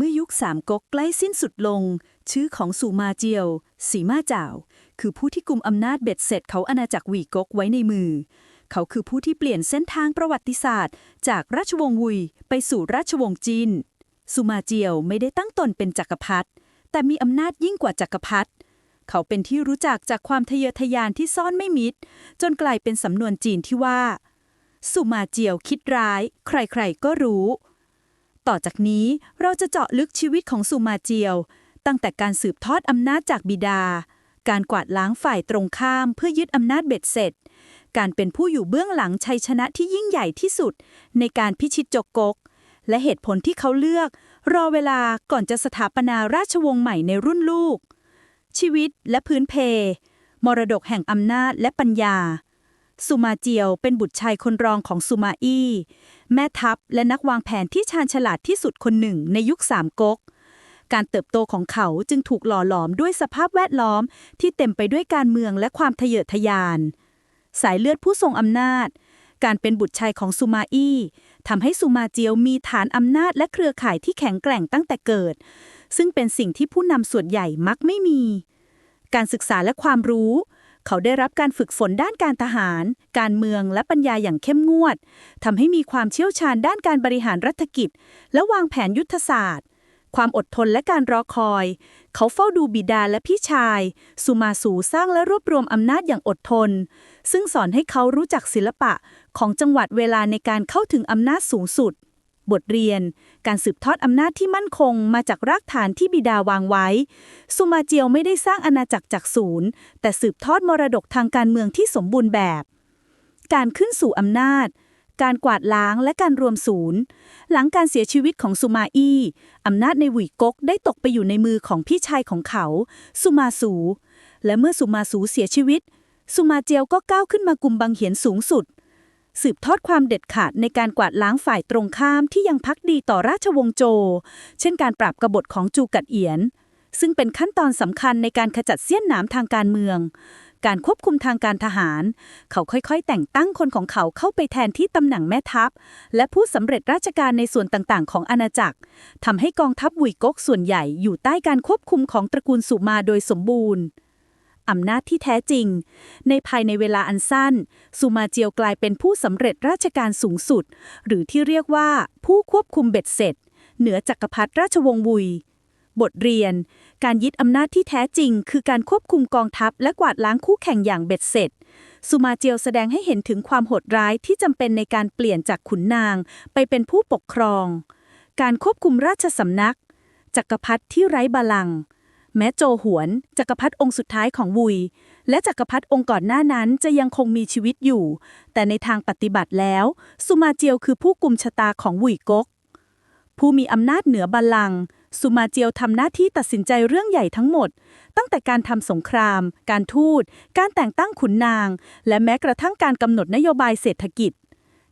เมื่อยุคสามก๊กใกล้สิ้นสุดลง ชื่อของสุมาเจียว สีมาเจ้า คือผู้ที่กุมอำนาจเบ็ดเสร็จเขาอาณาจักรหวีก๊กไว้ในมือ เขาคือผู้ที่เปลี่ยนเส้นทางประวัติศาสตร์ จากราชวงศ์วุยไปสู่ราชวงศ์จีน สุมาเจียวไม่ได้ตั้งตนเป็นจักรพรรดิแต่มีอำนาจยิ่งกว่าจักรพรรดิเขาเป็นที่รู้จักจากความทะเยอทะยานที่ซ่อนไม่มิด จนกลายเป็นสำนวนจีนที่ว่า สุมาเจียวคิดร้าย ใครๆก็รู้ ต่อจากนี้เราจะเจาะลึกชีวิตของสุมาเจียว ตั้งแต่การสืบทอดอำนาจจากบิดา การกวาดล้างฝ่ายตรงข้ามเพื่อยึดอำนาจเบ็ดเสร็จ การเป็นผู้อยู่เบื้องหลังชัยชนะที่ยิ่งใหญ่ที่สุด ในการพิชิตจกกก และเหตุผลที่เขาเลือก รอเวลาก่อนจะสถาปนาราชวงศ์ใหม่ในรุ่นลูก ชีวิตและพื้นเพ มรดกแห่งอำนาจและปัญญา สุมาเจียวเป็นบุตรชายคนรองของสุมาอี้แม่ทัพและนักวางแผนที่ชาญฉลาดที่สุดคนหนึ่งในยุคสามก๊ก การเติบโตของเขาจึงถูกหล่อหลอมด้วยสภาพแวดล้อมที่เต็มไปด้วยการเมืองและความทะเยอทะยาน สายเลือดผู้ทรงอำนาจ การเป็นบุตรชายของสุมาอี้ทำให้สุมาเจียวมีฐานอำนาจและเครือข่ายที่แข็งแกร่งตั้งแต่เกิด ซึ่งเป็นสิ่งที่ผู้นำส่วนใหญ่มักไม่มี การศึกษาและความรู้ เขาได้รับการฝึกฝนด้านการทหาร การเมืองและปัญญาอย่างเข้มงวดทำให้มีความเชี่ยวชาญด้านการบริหารรัฐกิจ และวางแผนยุทธศาสตร์ ความอดทนและการรอคอย เขาเฝ้าดูบิดาและพี่ชาย สุมาสูสร้างและรวบรวมอำนาจอย่างอดทน ซึ่งสอนให้เขารู้จักศิลปะของจังหวัดเวลาในการเข้าถึงอำนาจสูงสุด บทเรียน การสืบทอดอำนาจที่มั่นคงมาจากรากฐานที่บิดาวางไว้สุมาเจียวไม่ได้สร้างอาณาจักรจากศูนย์ แต่สืบทอดมรดกทางการเมืองที่สมบูรณ์แบบ การขึ้นสู่อำนาจ การกวาดล้างและการรวมศูนย์ หลังการเสียชีวิตของสุมาอี้อำนาจในหวีกกได้ตกไปอยู่ในมือของพี่ชายของเขาสุมาสู และเมื่อสุมาสูเสียชีวิตสุมาเจียวก็ก้าวขึ้นมากุมบังเหียนสูงสุด สืบทอดความเด็ดขาดในการกวาดล้างฝ่ายตรงข้ามที่ยังพักดีต่อราชวงศ์โจ เช่นการปราบกบฏของจูกัดเอียน ซึ่งเป็นขั้นตอนสำคัญในการขจัดเสี้ยนหนามทางการเมือง การควบคุมทางการทหาร เขาค่อยๆ แต่งตั้งคนของเขาเข้าไปแทนที่ตำแหน่งแม่ทัพ และผู้สำเร็จราชการในส่วนต่างๆ ของอาณาจักรทำให้กองทัพวุยก๊กส่วนใหญ่อยู่ใต้การควบคุมของตระกูลสุมาโดยสมบูรณ์ อำนาจที่แท้จริง ในภายในเวลาอันสั้นสุมาเจียวกลายเป็นผู้สำเร็จราชการสูงสุด หรือที่เรียกว่าผู้ควบคุมเบ็ดเสร็จ เหนือจักรพรรดิราชวงศ์วุย บทเรียน การยึดอำนาจที่แท้จริง คือการควบคุมกองทัพและกวาดล้างคู่แข่งอย่างเบ็ดเสร็จสุมาเจียวแสดงให้เห็นถึงความโหดร้ายที่จำเป็นในการเปลี่ยนจากขุนนาง ไปเป็นผู้ปกครอง การควบคุมราชสำนัก จักรพรรดิที่ไร้บาลังก์ แม้โจหวนจักรพรรดิองค์สุดท้ายของวุย และจักรพรรดิองค์ก่อนหน้านั้นจะยังคงมีชีวิตอยู่ แต่ในทางปฏิบัติแล้ว สุมาเจียวคือผู้กุมชะตาของวุยก๊กผู้มีอำนาจเหนือบัลลังก์สุมาเจียวทำหน้าที่ตัดสินใจเรื่องใหญ่ทั้งหมด ตั้งแต่การทำสงคราม การทูต การแต่งตั้งขุนนาง และแม้กระทั่งการกำหนดนโยบายเศรษฐกิจ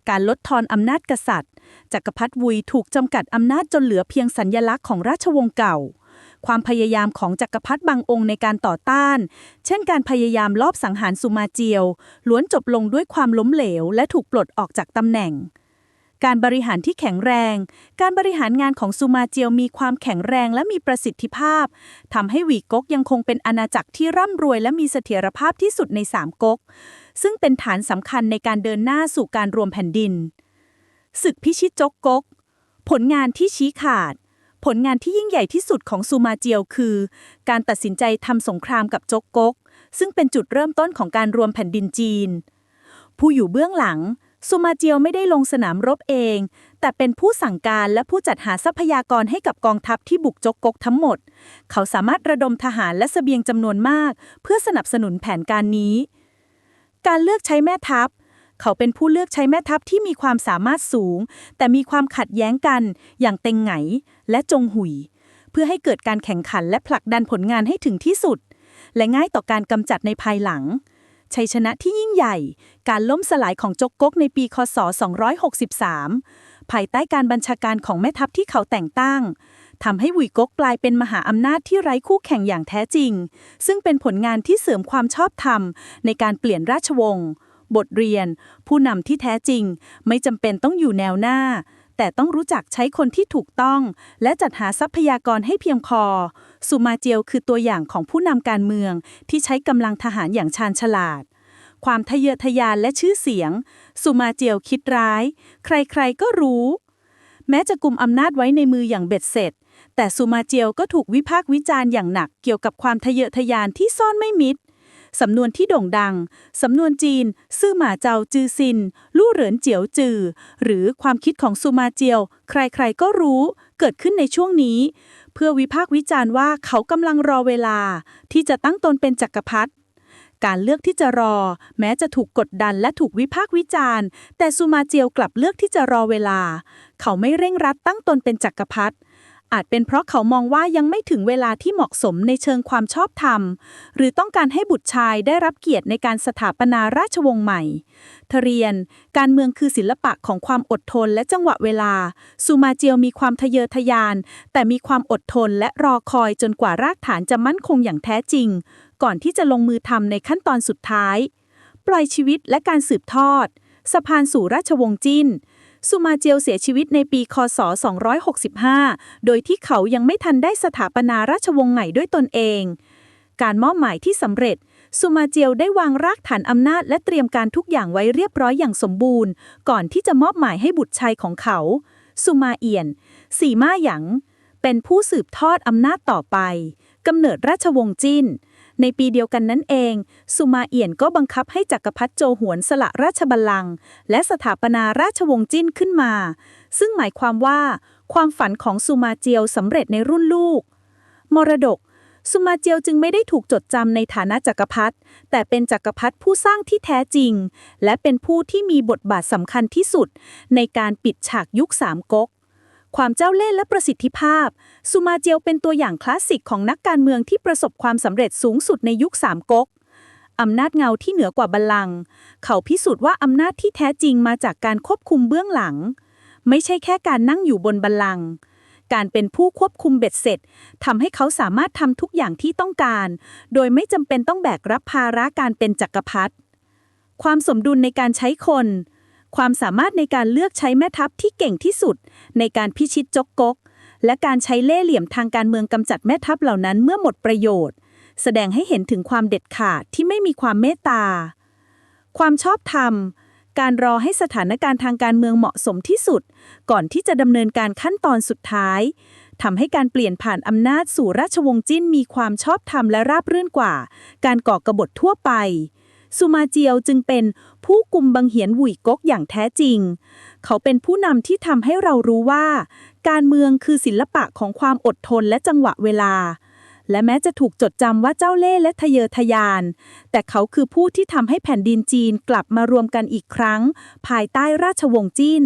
การลดทอนอำนาจกษัตริย์จักรพรรดิวุยถูกจำกัดอำนาจจนเหลือเพียงสัญญลักษณ์ของราชวงศ์เก่า ความพยายามของจักรพรรดิบางองค์ในการต่อต้าน เช่นการพยายามลอบสังหารสุมาเจียว ล้วนจบลงด้วยความล้มเหลว และถูกปลดออกจากตำแหน่ง การบริหารที่แข็งแรง การบริหารงานของซูมาเจียวมีความแข็งแรงและมีประสิทธิภาพทำให้หวีก๊กยังคงเป็นอาณาจักรที่ร่ำรวยและมีเสถียรภาพที่สุดในสามก๊ก ซึ่งเป็นฐานสำคัญในการเดินหน้าสู่การรวมแผ่นดินศึกพิชิตจกก๊กผลงานที่ชี้ขาด ผลงานที่ยิ่งใหญ่ที่สุดของซูมาเจียวคือ การตัดสินใจทำสงครามกับจกกก ซึ่งเป็นจุดเริ่มต้นของการรวมแผ่นดินจีน ผู้อยู่เบื้องหลังซูมาเจียวไม่ได้ลงสนามรบเอง แต่เป็นผู้สั่งการและผู้จัดหาทรัพยากรให้กับกองทัพที่บุกจกกกทั้งหมด เขาสามารถระดมทหารและเสบียงจำนวนมาก เพื่อสนับสนุนแผนการนี้ การเลือกใช้แม่ทัพ เขาเป็นผู้เลือกใช้แม่ทัพที่มีความสามารถสูง แต่มีความขัดแย้งกัน อย่างเต็งไหงและจงหุย เพื่อให้เกิดการแข่งขันและผลักดันผลงานให้ถึงที่สุด และง่ายต่อการกำจัดในภายหลัง ชัยชนะที่ยิ่งใหญ่ การล่มสลายของจกก๊กในปีคศ 263 ภายใต้การบัญชาการของแม่ทัพที่เขาแต่งตั้งทำให้หวุยก๊กกลายเป็นมหาอำนาจที่ไร้คู่แข่งอย่างแท้จริง ซึ่งเป็นผลงานที่เสริมความชอบธรรมในการเปลี่ยนราชวงศ์ บทเรียน ผู้นำที่แท้จริง ไม่จำเป็นต้องอยู่แนวหน้า แต่ต้องรู้จักใช้คนที่ถูกต้อง และจัดหาทรัพยากรให้เพียงพอ สุมาเจียวคือตัวอย่างของผู้นำการเมือง ที่ใช้กำลังทหารอย่างชาญฉลาด ความทะเยอทะยานและชื่อเสียง สุมาเจียวคิดร้าย ใครๆก็รู้ แม้จะกุมอำนาจไว้ในมืออย่างเบ็ดเสร็จแต่สุมาเจียวก็ถูกวิพากษ์วิจารณ์อย่างหนักเกี่ยวกับความทะเยอทะยานที่ซ่อนไม่มิด สำนวนที่โด่งดัง สำนวนจีน ซื่อหมาเจ้าจือซิน ลู่เหรินเจียวจือ หรือความคิดของสุมาเจียว ใครๆก็รู้ เกิดขึ้นในช่วงนี้ เพื่อวิพากษ์วิจารณ์ว่าเขากำลังรอเวลา ที่จะตั้งตนเป็นจักรพรรดิการเลือกที่จะรอ แม้จะถูกกดดันและถูกวิพากษ์วิจารณ์ แต่สุมาเจียวกลับเลือกที่จะรอเวลา เขาไม่เร่งรัดตั้งตนเป็นจักรพรรดิ อาจเป็นเพราะเขามองว่ายังไม่ถึงเวลาที่เหมาะสมในเชิงความชอบธรรม หรือต้องการให้บุตรชายได้รับเกียรติในการสถาปนาราชวงศ์ใหม่ทเรียน การเมืองคือศิลปะของความอดทนและจังหวะเวลาสุมาเจียวมีความทะเยอทะยาน แต่มีความอดทนและรอคอยจนกว่ารากฐานจะมั่นคงอย่างแท้จริง ก่อนที่จะลงมือทำในขั้นตอนสุดท้าย ปล่อยชีวิตและการสืบทอด สะพานสู่ราชวงศ์จิ้น สุมาเจียวเสียชีวิตในปีคศ 265 โดยที่เขายังไม่ทันได้สถาปนาราชวงศ์ใหม่ด้วยตนเอง การมอบหมายที่สำเร็จสุมาเจียวได้วางรากฐานอำนาจและเตรียมการทุกอย่างไว้เรียบร้อยอย่างสมบูรณ์ ก่อนที่จะมอบหมายให้บุตรชายของเขา สุมาเอียน สีมาหยางเป็นผู้สืบทอดอำนาจต่อไปกำเนิดราชวงศ์จิ้น ในปีเดียวกันนั้นเอง สุมาเอี่ยนก็บังคับให้จักรพรรดิโจหวนสละราชบัลลังก์และสถาปนาราชวงศ์จิ้นขึ้นมา ซึ่งหมายความว่า ความฝันของสุมาเจียวสำเร็จในรุ่นลูก มรดกสุมาเจียวจึงไม่ได้ถูกจดจำในฐานะจักรพรรดิ แต่เป็นจักรพรรดิผู้สร้างที่แท้จริง และเป็นผู้ที่มีบทบาทสำคัญที่สุด ในการปิดฉากยุคสามก๊ก ความเจ้าเล่ห์และประสิทธิภาพสุมาเจียวเป็นตัวอย่างคลาสสิกของนักการเมืองที่ประสบความสำเร็จสูงสุดในยุคสามก๊กอำนาจเงาที่เหนือกว่าบัลลังก์เขาพิสูจน์ว่าอำนาจที่แท้จริงมาจากการควบคุมเบื้องหลัง ไม่ใช่แค่การนั่งอยู่บนบัลลังก์การเป็นผู้ควบคุมเบ็ดเสร็จทำให้เขาสามารถทำทุกอย่างที่ต้องการ โดยไม่จำเป็นต้องแบกรับภาระการเป็นจักรพรรดิความสมดุลในการใช้คน ความสามารถในการเลือกใช้แม่ทัพที่เก่งที่สุด ในการพิชิตจกกก และการใช้เล่ห์เหลี่ยมทางการเมืองกำจัดแม่ทัพเหล่านั้นเมื่อหมดประโยชน์ แสดงให้เห็นถึงความเด็ดขาดที่ไม่มีความเมตตา ความชอบธรรม การรอให้สถานการณ์ทางการเมืองเหมาะสมที่สุด ก่อนที่จะดำเนินการขั้นตอนสุดท้ายทำให้การเปลี่ยนผ่านอำนาจสู่ราชวงศ์จิ้นมีความชอบธรรมและราบรื่นกว่า การก่อกบฏทั่วไป สุมาเจียวจึงเป็นผู้กุมบังเหียนหวุ่ยก๊กอย่างแท้จริง เขาเป็นผู้นำที่ทำให้เรารู้ว่า การเมืองคือศิลปะของความอดทนและจังหวะเวลา และแม้จะถูกจดจำว่าเจ้าเล่ห์และทะเยอทะยาน แต่เขาคือผู้ที่ทำให้แผ่นดินจีนกลับมารวมกันอีกครั้ง ภายใต้ราชวงศ์จิ้น